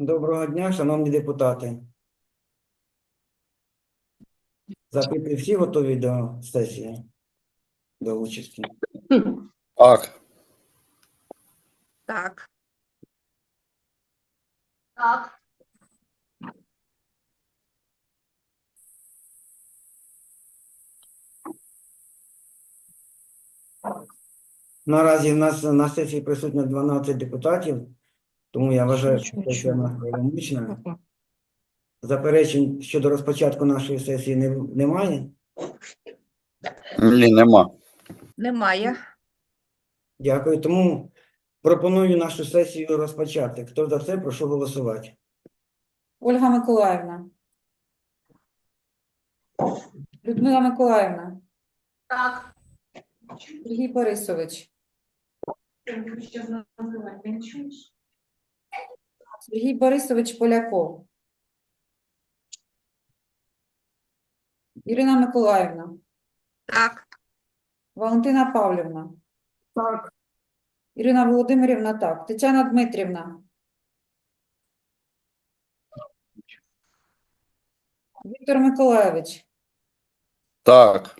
Доброго дня, шановні депутати. Запити всі готові до сесії, до участі. Так. Так. Так. Наразі в нас на сесії присутньо 12 депутатів, тому я вважаю, що у нас правомочна. Заперечень щодо розпочатку нашої сесії не- немає. Ні, нема. Немає. Дякую. Тому пропоную нашу сесію розпочати. Хто за це, прошу голосувати. Ольга Миколаївна. Людмила Миколаївна. Так. Сергій Борисович. Сергій Борисович Поляков. Ірина Миколаївна. Так. Валентина Павлівна. Так. Ірина Володимирівна, так. Тетяна Дмитрівна. Віктор Миколайович. Так.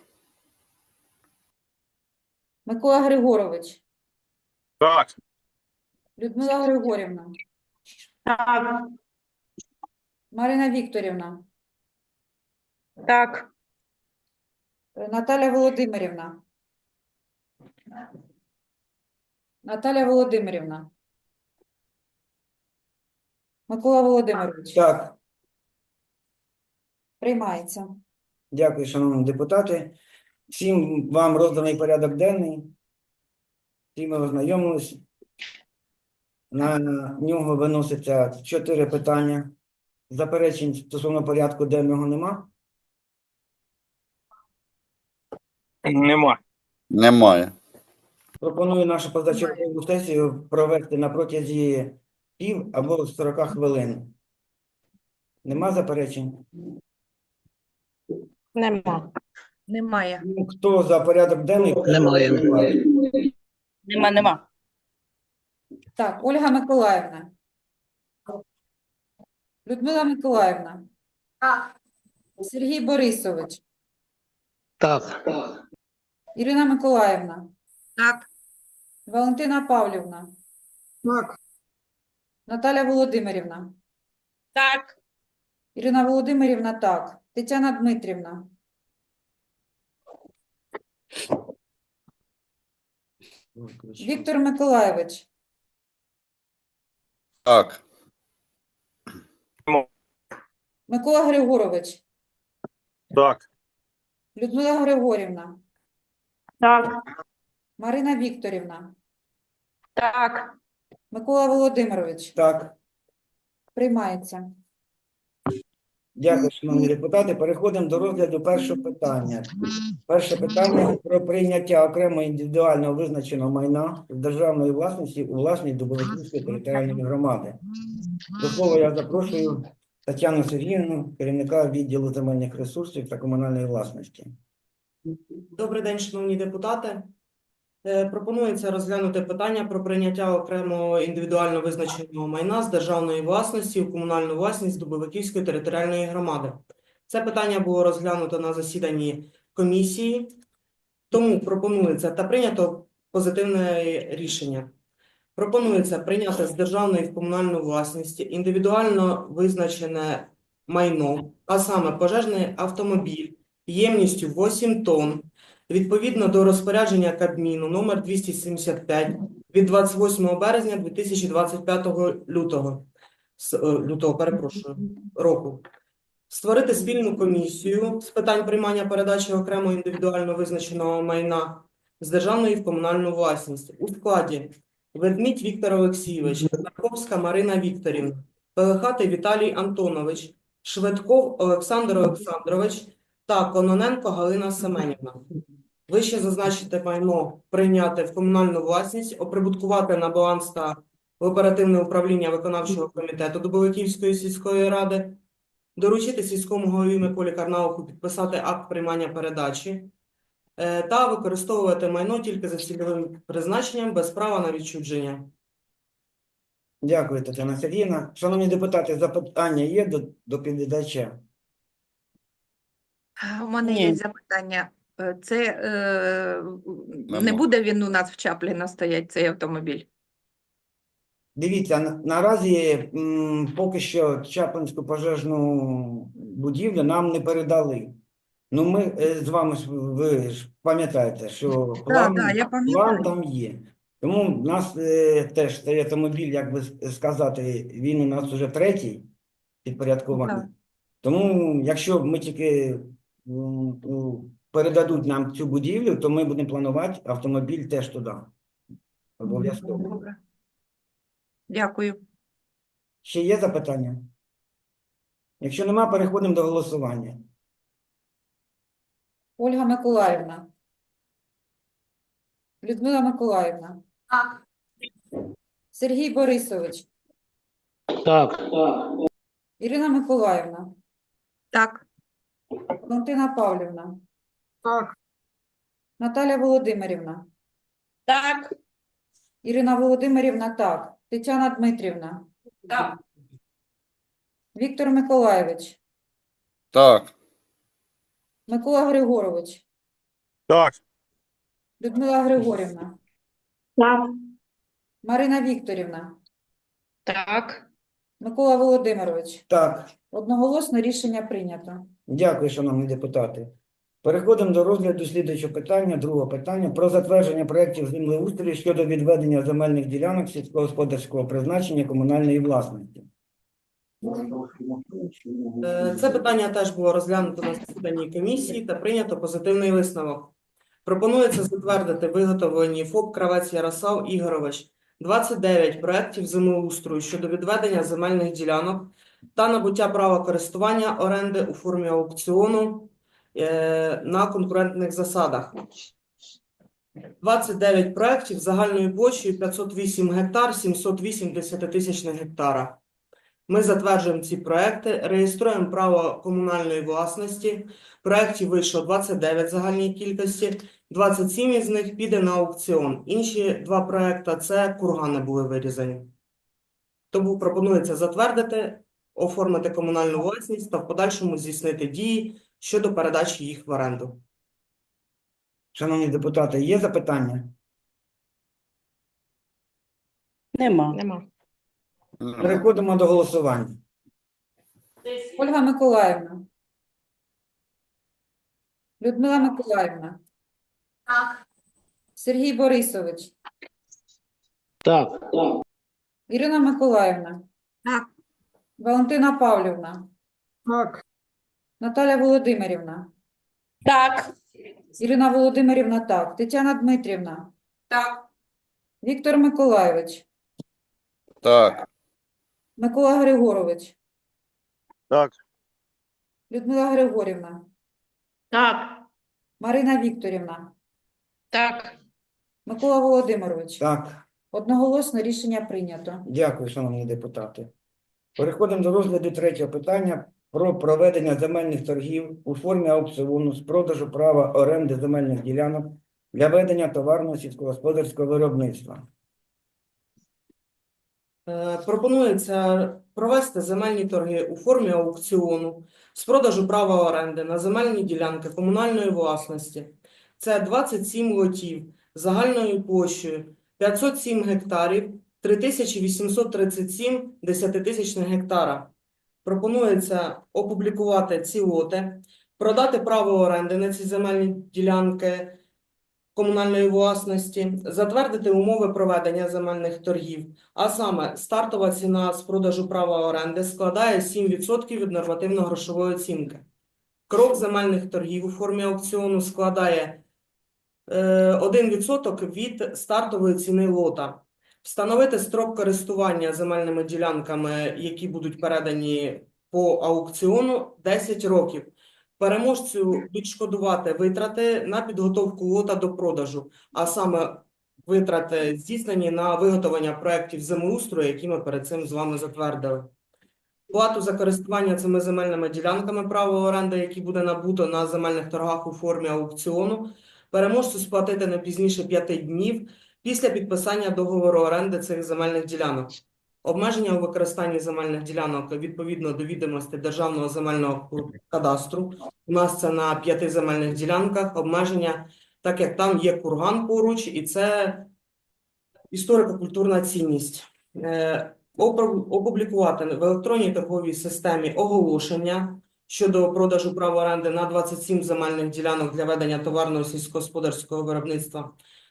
Микола Григорович. Так. Людмила Григорівна. Так. Марина Вікторівна. Так. Наталя Володимирівна. Наталя Володимирівна. Микола Володимирович. Так, Приймається. дякую, шановні депутати. Всім вам розданий порядок денний. Всі ми ознайомились. На нього виноситься чотири питання. Заперечень стосовно порядку денного нема. Нема. Немає. Пропоную нашу позачергову сесію провести на протязі пів або 40 хвилин. Нема заперечень? Нема. Немає. Хто за порядок денний? Немає. Нема, нема. Так, Ольга Миколаївна. Людмила Миколаївна. Так. Сергій Борисович. Так, Ірина Миколаївна. Так. Валентина Павлівна. Так. Наталя Володимирівна. Так. Ірина Володимирівна, так. Тетяна Дмитрівна. Віктор Миколайович. Так. Микола Григорович. Так. Людмила Григорівна. Так. Марина Вікторівна. Так. Микола Володимирович. Так, Приймається. Дякую, шановні депутати. Переходимо до розгляду першого питання. Перше питання про прийняття окремо індивідуально визначеного майна з державної власності у власність Дубовиківської територіальної громади. До слова я запрошую Тетяну Сергіївну, керівника відділу земельних ресурсів та комунальної власності. Добрий день, шановні депутати. Е, Пропонується розглянути питання про прийняття окремого індивідуально визначеного майна з державної власності у комунальну власність Дубовиківської територіальної громади. Це питання було розглянуто на засіданні комісії, тому пропонується та прийнято позитивне рішення. Пропонується прийняти з державної в комунальну власність індивідуально визначене майно, а саме пожежний автомобіль ємністю 8 тонн, відповідно до розпорядження Кабміну номер 275 від 28 березня 2025 лютого, е, лютого, перепрошую, року. Створити спільну комісію з питань приймання передачі окремо індивідуально визначеного майна з державної в комунальну власність у складі Ведмідь Віктор Олексійович, Тарковська Марина Вікторівна, Пелехатий Віталій Антонович, Шведков Олександр Олександрович та Кононенко Галина Семенівна. Вище зазначити майно прийняти в комунальну власність, оприбуткувати на баланс та в оперативне управління виконавчого комітету Дубовиківської сільської ради, доручити сільському голові Миколі Карнауху підписати акт приймання передачі е, та використовувати майно тільки за цільовим призначенням без права на відчудження. Дякую, Тетяна Сергіївна. Шановні депутати, запитання є до доповідача? У мене Ні. є запитання. Е, Це е, не буде він у нас в Чапліна стоять, цей автомобіль? Дивіться, наразі м, поки що Чаплинську пожежну будівлю нам не передали. Ну, ми е, з вами ж ви ж пам'ятаєте, що план, да, я план там є. Тому в нас е, теж цей автомобіль, як би с- сказати, він у нас вже третій підпорядкований. Так. Тому, якщо ми тільки м, передадуть нам цю будівлю, то ми будемо планувати автомобіль теж туди. Обов'язково. Добре. Дякую. Ще є запитання? Якщо нема, переходимо до голосування. Ольга Миколаївна. Людмила Миколаївна. Так. Сергій Борисович. Так. Ірина Миколаївна. Так. Валентина Павлівна. Так. Наталя Володимирівна. Так. Ірина Володимирівна, так. Тетяна Дмитрівна. Так. Віктор Миколайович. Так. Микола Григорович. Так. Людмила Григорівна. Так. Марина Вікторівна. Так. Микола Володимирович. Так, Одноголосно рішення прийнято. дякую, шановні депутати. Переходимо до розгляду слідуючого питання, другого питання про затвердження проєктів землеустрою щодо відведення земельних ділянок сільськогосподарського призначення комунальної власності. Е, Це питання теж було розглянуто на засіданні комісії та прийнято позитивний висновок. Пропонується затвердити виготовлені ФОП Кравець Ярослав Ігорович 29 проєктів землеустрою щодо відведення земельних ділянок та набуття права користування оренди у формі аукціону на конкурентних засадах. 29 проєктів загальною площею 508 гектар, 708 десятитисячних гектара. Ми затверджуємо ці проекти, реєструємо право комунальної власності. Проєктів вийшло 29 в загальній кількості, 27 із них піде на аукціон. Інші два проекти – це кургани були вирізані. Тому пропонується затвердити, оформити комунальну власність та в подальшому здійснити дії щодо передачі їх в оренду. Шановні депутати, є запитання? Нема. Нема. Переходимо до голосування. Ольга Миколаївна. Людмила Миколаївна. Так. Сергій Борисович. Так. Ірина Миколаївна. Так. Валентина Павлівна. Так. Наталя Володимирівна. Так. Ірина Володимирівна, так. Тетяна Дмитрівна. Так. Віктор Миколайович. Так. Микола Григорович. Так. Людмила Григорівна. Так. Марина Вікторівна. Так. Микола Володимирович. Так. Одноголосно рішення прийнято. Дякую, шановні депутати. Переходимо до розгляду третього питання про проведення земельних торгів у формі аукціону з продажу права оренди земельних ділянок для ведення товарного сільськогосподарського виробництва. Е, Пропонується провести земельні торги у формі аукціону з продажу права оренди на земельні ділянки комунальної власності. Це 27 лотів загальною площею 507 гектарів, 3837 десятитисячних гектара. Пропонується опублікувати ці лоти, продати право оренди на ці земельні ділянки комунальної власності, затвердити умови проведення земельних торгів, а саме стартова ціна з продажу права оренди складає 7% від нормативно-грошової оцінки. Крок земельних торгів у формі аукціону складає е, 1% від стартової ціни лота. Встановити строк користування земельними ділянками, які будуть передані по аукціону 10 років. Переможцю відшкодувати витрати на підготовку лота до продажу, а саме витрати здійснені на виготовлення проєктів землеустрою, які ми перед цим з вами затвердили. Плату за користування цими земельними ділянками право оренди, які буде набуто на земельних торгах у формі аукціону, переможцю сплатити не пізніше 5 днів після підписання договору оренди цих земельних ділянок. Обмеження у використанні земельних ділянок відповідно до відомостей Державного земельного кадастру. У нас це на п'яти земельних ділянках обмеження, так як там є курган поруч, і це історико-культурна цінність. Е, Опублікувати в електронній торговій системі оголошення щодо продажу права оренди на 27 земельних ділянок для ведення товарного сільськогосподарського виробництва.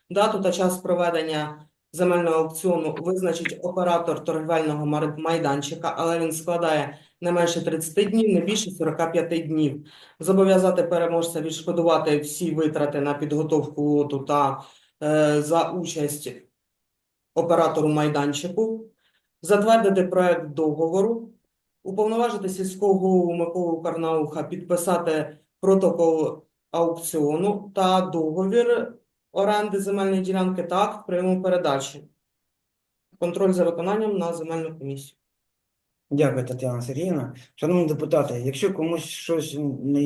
Дату та час проведення земельного аукціону визначить оператор торгівельного майданчика, але він складає не менше 30 днів, не більше 45 днів. Зобов'язати переможця відшкодувати всі витрати на підготовку лоту та е, за участь оператору майданчику, затвердити проект договору, уповноважити сільського голову Миколу Карнауха підписати протокол аукціону та договір оренди земельної ділянки та акт прийому передачі. Контроль за виконанням на земельну комісію. Дякую, Тетяна Сергіївна. Шановні депутати, якщо комусь щось не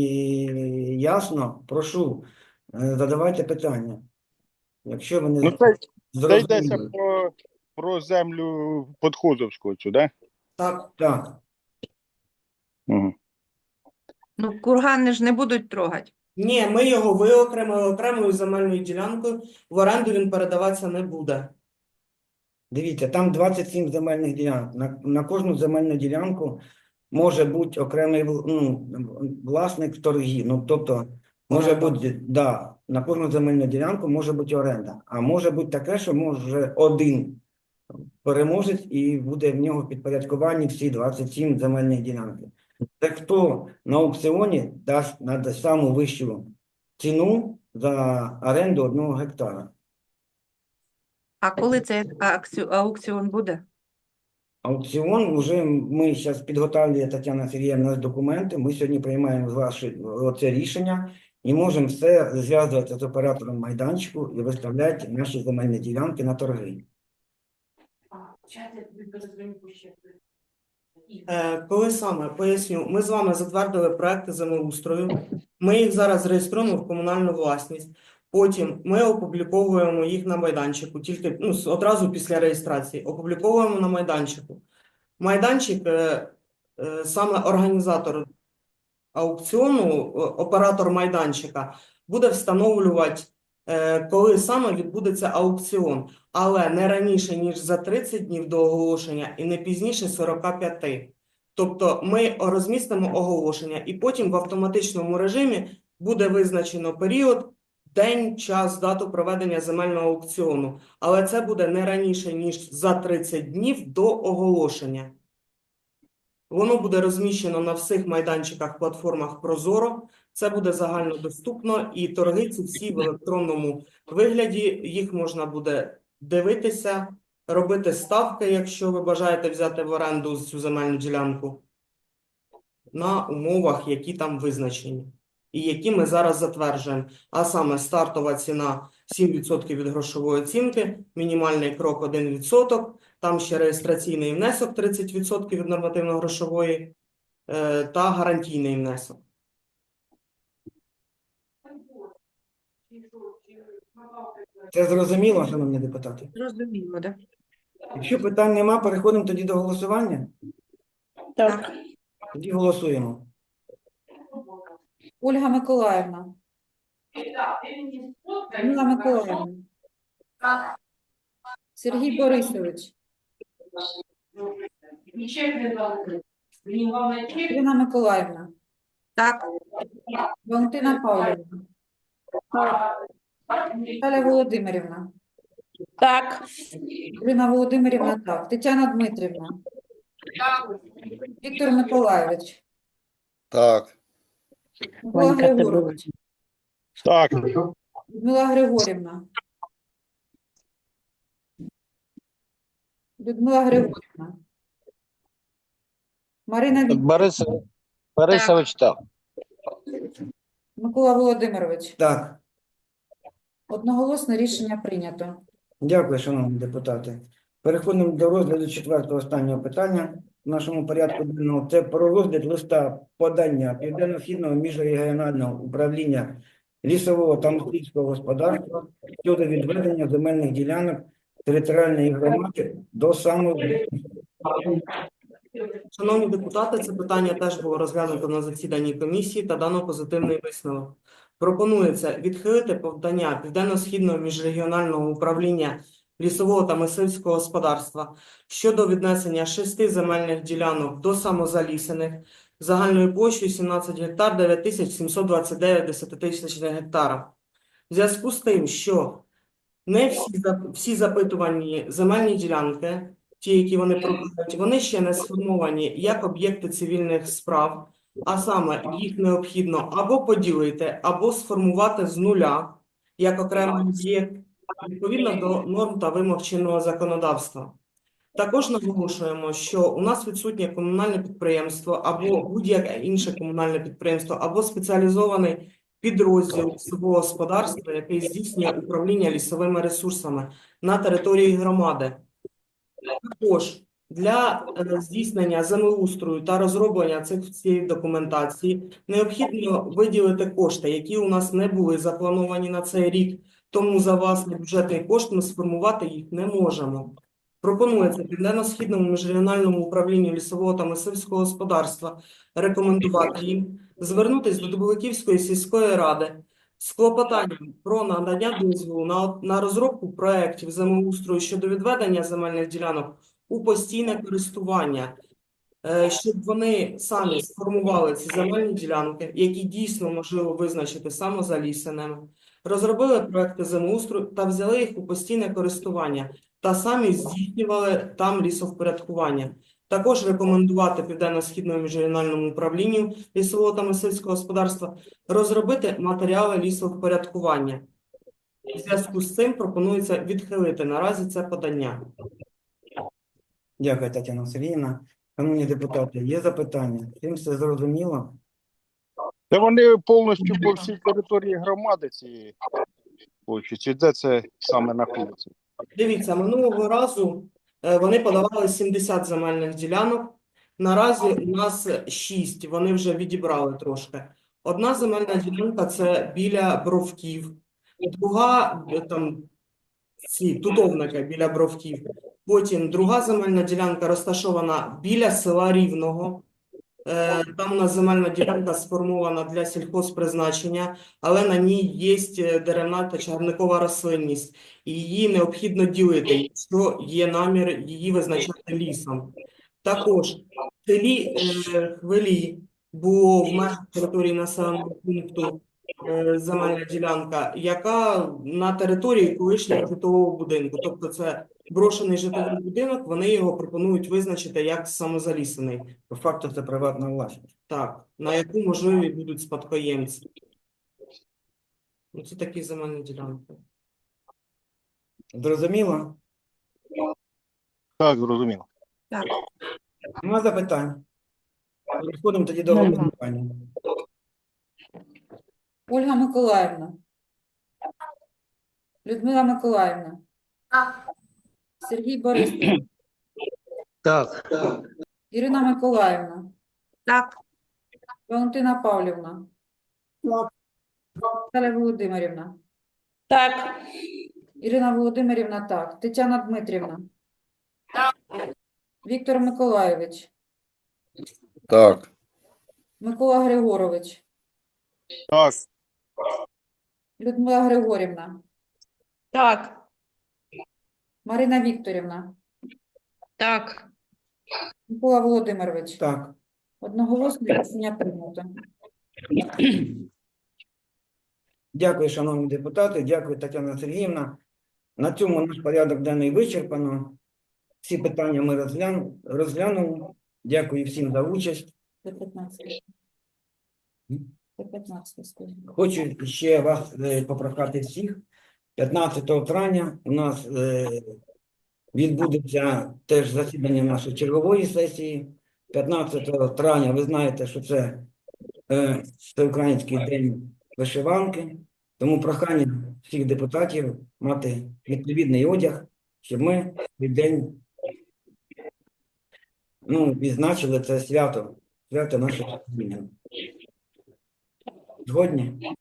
ясно, прошу, е, задавайте питання. Якщо ви Ну, не це, це йдеться про, про землю Подходовську цю, да? Так, Так, Угу. Ну, кургани ж не будуть трогати. Ні, ми його виокремили окремою земельною ділянкою, в оренду він передаватися не буде. дивіться, там 27 земельних ділянок. На, на кожну земельну ділянку може бути окремий вл- ну, власник торгів. Ну, тобто, може Оренда. бути, да, на кожну земельну ділянку може бути оренда. А може бути таке, що може один переможець і буде в нього в підпорядкуванні всі 27 земельних ділянки. Це хто на аукціоні дасть надасть саму вищу ціну за оренду одного гектара. А коли цей аукціон буде? Аукціон вже ми зараз підготовлює Тетяна Сергіївна документи. Ми сьогодні приймаємо ваше це рішення і можемо все зв'язувати з оператором майданчику і виставляти наші земельні ділянки на торги. Е, Коли саме поясню, ми з вами затвердили проекти землеустрою. Ми їх зараз реєструємо в комунальну власність. Потім ми опубліковуємо їх на майданчику, тільки ну, одразу після реєстрації. Опубліковуємо на майданчику. Майданчик, е, е, саме організатор аукціону, оператор майданчика, буде встановлювати, коли саме відбудеться аукціон, але не раніше, ніж за 30 днів до оголошення і не пізніше 45. Тобто ми розмістимо оголошення, і потім в автоматичному режимі буде визначено період, день, час, дату проведення земельного аукціону. Але це буде не раніше, ніж за 30 днів до оголошення. Воно буде розміщено на всіх майданчиках, платформах Прозоро. Це буде загальнодоступно, і торги ці всі в електронному вигляді. Їх можна буде дивитися, робити ставки, якщо ви бажаєте взяти в оренду цю земельну ділянку, на умовах, які там визначені, і які ми зараз затверджуємо. А саме стартова ціна 7% від грошової оцінки, мінімальний крок 1%, там ще реєстраційний внесок 30% від нормативно-грошової е, та гарантійний внесок. Це зрозуміло, шановні депутати? Зрозуміло, да? Якщо питань нема, переходимо тоді до голосування. Так. Тоді голосуємо. Ольга Миколаївна. Людмила Миколаївна. Сергій Борисович. Ірина Миколаївна. Так, Валентина Павлівна. Наталя Володимирівна. Так. Ірина Володимирівна, так. Тетяна Дмитрівна. Віктор Миколайович. Так. Микола Григорович. Так, Людмила Григорівна. Людмила Григорівна. Марина Вікторівна. Борис, Борисович, так. Микола Володимирович. Так. Одноголосне рішення прийнято. Дякую, шановні депутати. Переходимо до розгляду четвертого останнього питання в нашому порядку денному. Це про розгляд листа подання Південно-Східного міжрегіонального управління лісового та мисливського господарства щодо відведення земельних ділянок територіальної громади до самого Шановні депутати, це питання теж було розглянуто на засіданні комісії та дано позитивний висновок. Пропонується відхилити подання Південно-Східного міжрегіонального управління лісового та мисливського господарства щодо віднесення шести земельних ділянок до самозалісених загальною площею 17 гектар 9729 десятитисячних гектара. В зв'язку з тим, що не всі, всі запитувані земельні ділянки, ті, які вони пропонують, вони ще не сформовані як об'єкти цивільних справ, а саме їх необхідно або поділити, або сформувати з нуля як окремий об'єкт відповідно до норм та вимог чинного законодавства. Також наголошуємо, що у нас відсутнє комунальне підприємство або будь-яке інше комунальне підприємство, або спеціалізований підрозділ лісового господарства, який здійснює управління лісовими ресурсами на території громади. Також для е, здійснення землеустрою та розроблення цих цієї документації необхідно виділити кошти, які у нас не були заплановані на цей рік, тому за власний бюджетний кошт ми сформувати їх не можемо. Пропонується Південно-Східному міжрегіональному управлінню лісового та мисливського господарства рекомендувати їм звернутися до Дубовиківської сільської ради з клопотанням про надання дозволу на, на розробку проєктів землеустрою щодо відведення земельних ділянок у постійне користування, е, щоб вони самі сформували ці земельні ділянки, які дійсно можливо визначити самозалісеними, розробили проекти землеустрою та взяли їх у постійне користування та самі здійснювали там лісовпорядкування. Також рекомендувати Південно-Східному міжрегіональному управлінню лісового та мисливського господарства розробити матеріали лісовпорядкування. У зв'язку з цим пропонується відхилити наразі це подання. Дякую, Тетяна Сергіївна. Шановні депутати, є запитання? Всім все зрозуміло? Та вони повністю по всій території громади цієї площі. Чи де це саме знаходиться? Дивіться, минулого разу е, вони подавали 70 земельних ділянок. Наразі у нас 6, вони вже відібрали трошки. Одна земельна ділянка це біля Бровків, друга е, там ці тутовники біля Бровків. Потім друга земельна ділянка розташована біля села Рівного. Е, Там у земельна ділянка сформована для сільхозпризначення, але на ній є е, деревна та чарникова рослинність і її необхідно ділити, якщо є намір її визначати лісом. Також в селі е, Хвилі було в межах території населеного пункту земельна ділянка, яка на території колишнього житлового будинку. Тобто це брошений житловий будинок, вони його пропонують визначити як самозалісений. По факту це приватна власність. Так, на яку можливі будуть спадкоємці. Ну, це такі земельні ділянки. Зрозуміло? Так, зрозуміло. Нема запитань? Переходимо тоді до голосування. Ольга Миколаївна. Людмила Миколаївна. Сергій Борисович. Так. Ірина Миколаївна. Так, Валентина Павлівна. Наталя Володимирівна. Так. Ірина Володимирівна, так. Тетяна Дмитрівна. Віктор Миколайович. Так. Микола Григорович. Так, Людмила Григорівна. Так. Марина Вікторівна. так. Микола Володимирович. Так. Одноголосно рішення прийнято. Дякую, шановні депутати. Дякую, Тетяна Сергіївна. На цьому наш порядок денний вичерпано. Всі питання ми розгляну- розглянули. Дякую всім за участь. До 15. До 15, скажімо. Хочу ще вас е, попрохати всіх. 15 травня у нас е, відбудеться теж засідання нашої чергової сесії. 15 травня ви знаєте, що це е, Всеукраїнський день вишиванки. Тому прохання всіх депутатів мати відповідний одяг, щоб ми цей день ну, відзначили це свято, свято нашого зміни. Згодні?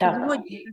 Так. Згодні.